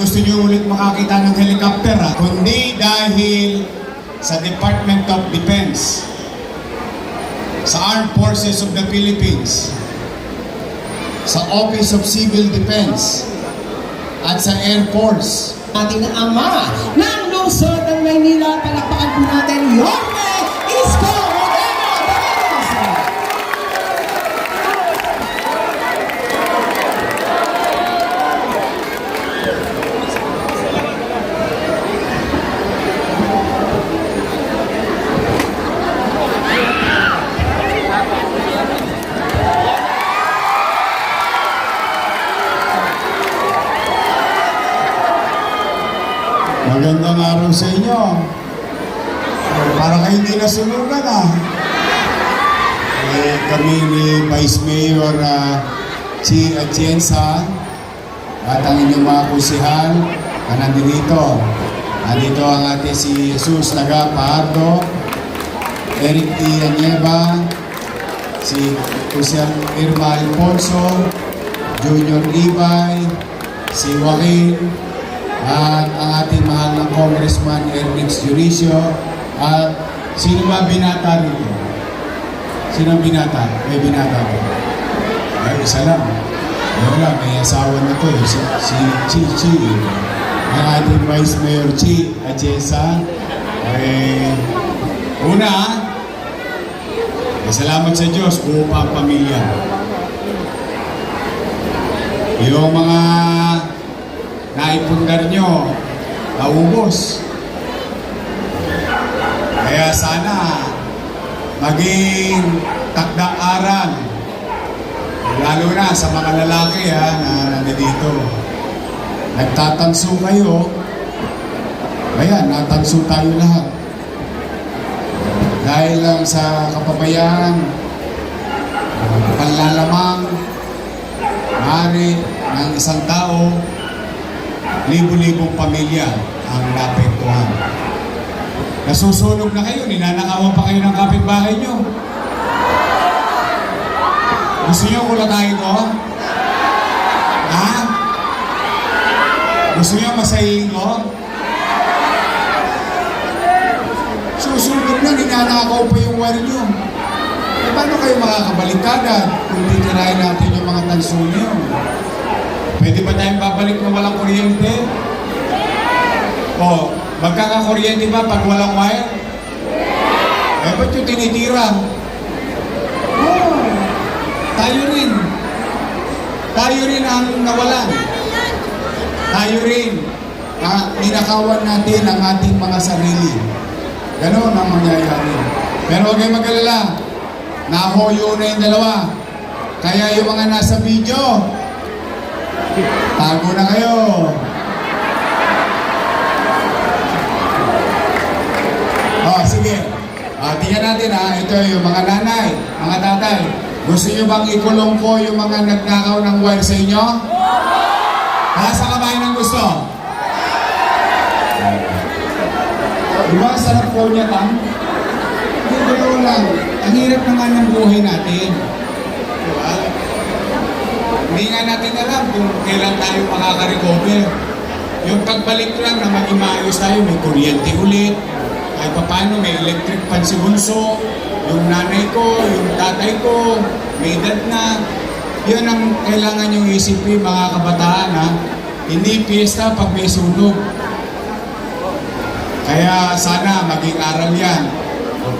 gusto niyo ulit makakita ng helicopter ha, kundi dahil sa Department of Defense, sa Armed Forces of the Philippines, sa Office of Civil Defense, at sa Air Force. ating ama ng lungsod ng Maynila. Palakpakan po natin, Yorme Isko Magandang araw sa inyo. Para kayo hindi nasunugan ah. Eh, kami ni Vice Mayor uh, Chi Atienza at ang inyong mga kusihal na nandito. Nandito ang ating si Jesus Naga Paardo, Eric T. Anyeba, si Kusihal Irma Alfonso, Junior Ibay, si Joaquin, at ang ating mahal ng Congressman Ernix Juricio at sino ba binata rito? Sino binata? May binata ba? Ay, isa lang. Lang, may asawa na to. eh. Si, si Chi Chi. Ang ating Vice Mayor Chi Atienza. Eh, una, salamat sa Diyos, buo pa pamilya. Yung mga naipundar nyo, naubos. Kaya sana maging takda-aral, lalo na sa mga lalaki ha, na nandito. Nagtatanso kayo, ayan, natanso tayo lahat. Dahil lang sa kapabayaan, panlalamang, hari ng isang tao, libo-libong pamilya ang naapektuhan. Nasusunog na kayo, ninanakawan pa kayo ng kapitbahay nyo. Gusto nyo kulatayin ko? Ha? Gusto nyo masahihin ko? Susunog na, ninanakaw pa yung wire nyo. E paano kayo makakabalik agad kung titirahin natin yung mga tanso nyo? Pwede ba tayong babalik na walang kuryente? O, magkakakuryente ba pag walang wire? Eh, ba't yung tinitira? Oh, tayo rin. Tayo rin ang nawalan. Tayo rin. Ah, ninakawan natin ang ating mga sarili. Ganon ang mangyayari. Pero huwag kayong mag-alala. Nahoyo na yung dalawa. Kaya yung mga nasa video, tago na kayo. Oh, sige. Ah, tingnan natin ha. Ito yung mga nanay, mga tatay. Gusto nyo bang ikulong ko yung mga nagnakaw ng wire sa inyo? Taas ang kamay ng gusto. Di ba sarap po niya tam? Hindi, totoo lang. Ang hirap naman ng buhay natin. Hindi nga natin alam kung kailan tayo makaka-recover. Yung pagbalik lang na maging maayos tayo, may kuryente ulit, ay paano may electric pan si Bunso, yung nanay ko, yung tatay ko, may edad na. Yun ang kailangan yung isipin mga kabataan ha. Hindi piyesta pag may sunog. Kaya sana maging aral yan.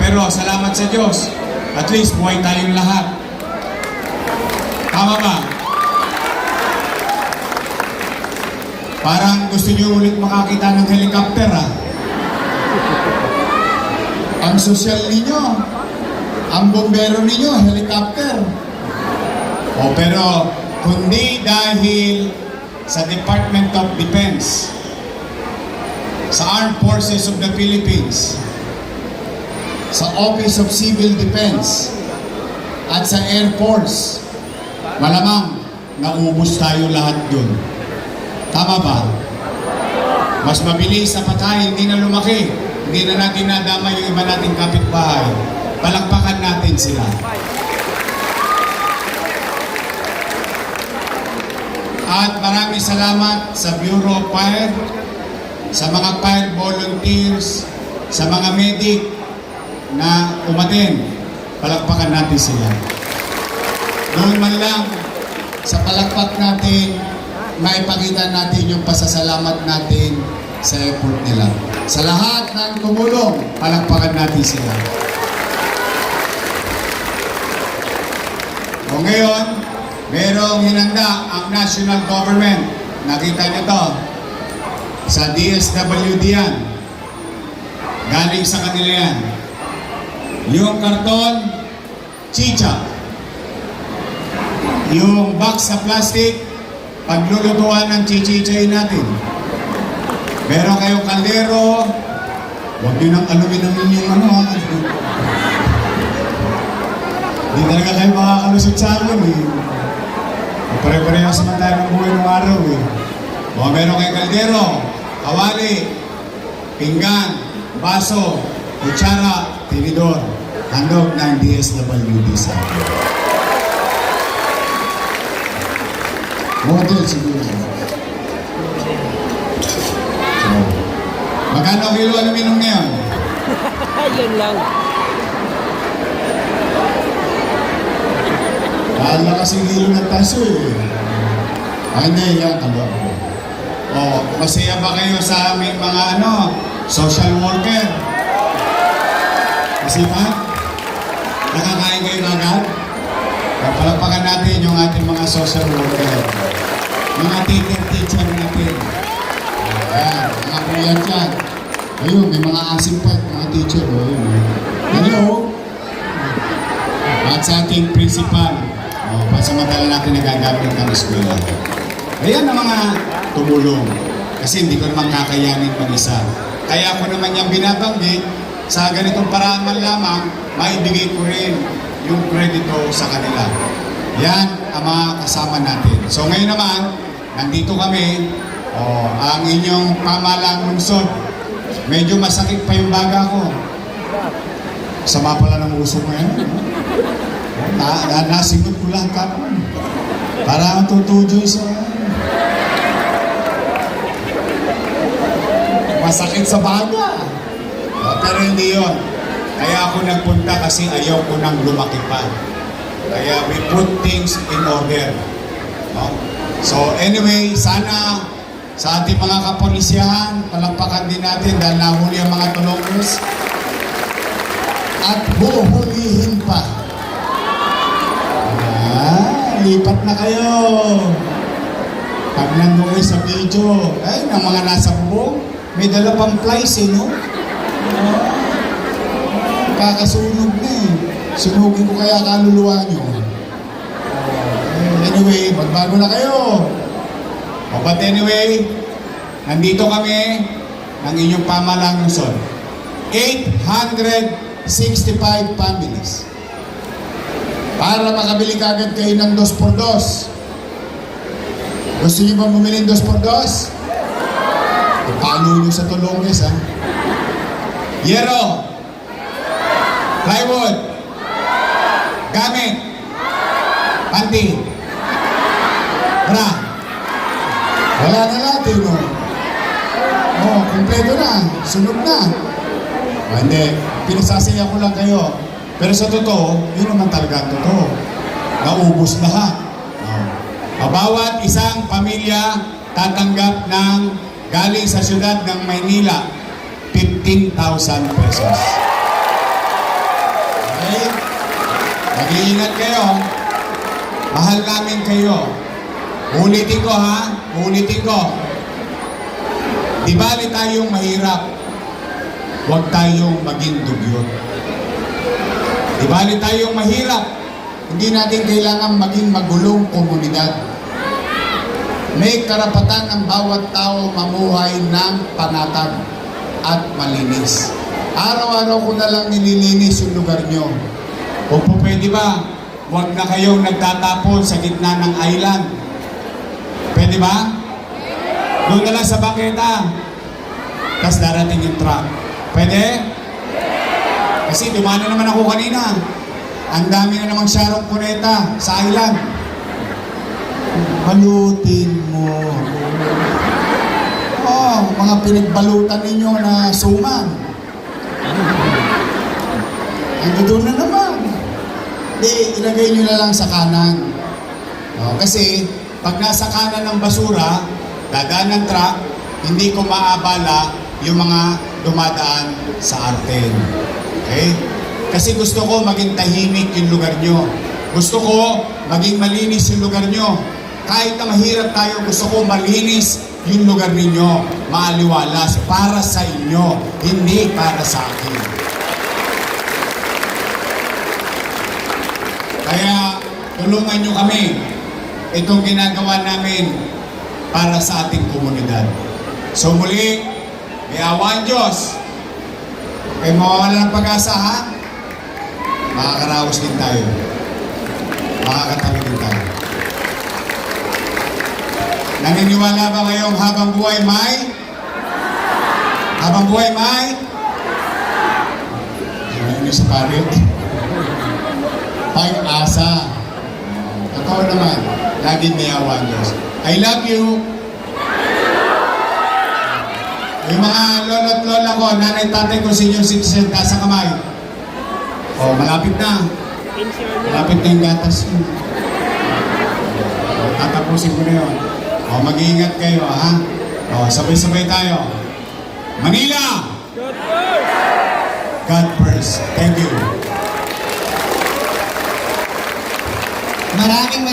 Pero salamat sa Diyos. At least buhay tayong lahat. Tama ba? Parang gusto niyo ulit makakita ng helicopter ha. Ang sosyal ninyo, ang bombero ninyo, helicopter. O pero, kundi dahil sa Department of Defense, sa Armed Forces of the Philippines, sa Office of Civil Defense, at sa Air Force, malamang naubos tayo lahat dun. Tama ba? Mas mabilis sa patay, hindi na lumaki. Hindi na natin nadama yung iba nating kapitbahay. Palakpakan natin sila. At maraming salamat sa Bureau of Fire, sa mga fire volunteers, sa mga medic na umaten. Palakpakan natin sila. Noon man lang, sa palakpak natin, maipakita natin yung pasasalamat natin sa effort nila. Sa lahat ng tumulong, palakpakan natin sila. O ngayon, merong hinanda ang national government. Nakita niyo to. Sa DSWD yan. Galing sa kanila yan. Yung karton, chicha. Yung box sa plastic, paglulutuan ng chichichay natin. Meron kayong kaldero, huwag nyo nang alumin namin yung ano. ha. Hindi talaga kayo makakalusot sa akin eh. Pare-parehas naman tayo ng buhay ng araw eh. O meron kayong kaldero, kawali, pinggan, baso, kutsara, tinidor. Handog ng DSWD sa akin. Model siguro. So, magkano kilo aluminum ngayon? Yun lang. Mahal na kasing kilo ng taso eh. Ah, hindi, yan, talo ako. Oh, masaya ba kayo sa aming mga ano, social worker? Kasi ba? Nakakain kayo na agad? Palakpakan natin yung ating mga social worker. Mga teacher teacher natin. Ayan, mga kuya dyan. Ayun, may mga asim pa, mga teacher. Oh, Ayun. Hello? At sa ating principal, oh, pansamantala natin nagagamit ng eskwela. Ayan ang mga tumulong. Kasi hindi ko naman kakayanin mag-isa. Kaya ako naman yung binabanggit, sa ganitong paraan man lamang, maibigay ko rin yung kredito sa kanila. Yan ang mga kasama natin. So ngayon naman, nandito kami, oh, ang inyong pamalang lungsod. Medyo masakit pa yung baga ko. Sama pala ng uso yan. Na, na, nasingot ko lang kapon. Para tutujoy sa... Masakit sa baga. Pero hindi yon. Kaya ako nagpunta kasi ayaw ko nang lumaki pa. Kaya we put things in order. No? So anyway, sana sa ating mga kapolisyahan, palakpakan din natin dahil nahuli ang mga tulongos. At huhulihin pa. Ah, lipat na kayo. Pag nandun sa video, ay, ng mga nasa bubong, may dala pang flies eh, no? Ah, kakasunog na eh. Sunugin ko kaya kaluluwa nyo. Anyway, magbago na kayo. O, but anyway, nandito kami ng inyong pamalang lungsod. 865 families. Para makabili kagad kayo ng 2 por 2. Gusto niyo ba bumili ng 2 por 2? E, paano nyo sa tulongis, ha? Yero. Plywood. Gamit. Panty. Bra. Wala na natin, no? Oh, kompleto na. Sunog na. Ah, hindi. Pinasasaya ko lang kayo. Pero sa totoo, yun naman talaga ang totoo. Naubos lahat. Oh. Bawat isang pamilya tatanggap ng galing sa syudad ng Maynila 15,000 pesos. Okay? Mag-iingat kayo. Mahal namin kayo. Ulitin ko ha. Ulitin ko. Di bali tayong mahirap. Huwag tayong maging dugyot. Di bali tayong mahirap. Hindi natin kailangan maging magulong komunidad. May karapatan ang bawat tao mamuhay ng panatag at malinis. Araw-araw ko na lang nililinis yung lugar nyo. Kung po pwede ba, huwag na kayong nagtatapon sa gitna ng island. Pwede ba? Doon na lang sa bangketa. Tapos darating yung truck. Pwede? Kasi dumana naman ako kanina. Ang dami na namang Sharon Cuneta sa island. Balutin mo. Oh, mga pinagbalutan ninyo na suman. Ando doon na naman. Di, ilagay nyo na lang sa kanan. Oh, kasi, pag nasa kanan ng basura, dadaan ng truck, hindi ko maabala yung mga dumadaan sa atin. Okay? Kasi gusto ko maging tahimik yung lugar nyo. Gusto ko maging malinis yung lugar nyo. Kahit na mahirap tayo, gusto ko malinis yung lugar ninyo. Maaliwalas para sa inyo, hindi para sa akin. Kaya tulungan nyo kami. Itong ginagawa namin para sa ating komunidad. So muli, may awa ang Diyos. Kaya mawawala ng pag-asa ha? Makakaraos din tayo. Makakatabi din tayo. Naniniwala ba ngayong habang buhay may? Habang buhay may? Ano yun sa parit? Pag-asa. Totoo naman, laging may awa Diyos. I love you. Yung mga lolo't lola ko, nanay tatay ko, senior citizen, ang kamay. O, malapit na. Malapit na yung gatas yun. O, tatapusin ko na yun. O, mag-iingat kayo, ha? O, sabay-sabay tayo. Manila! God first. Thank you. Maraming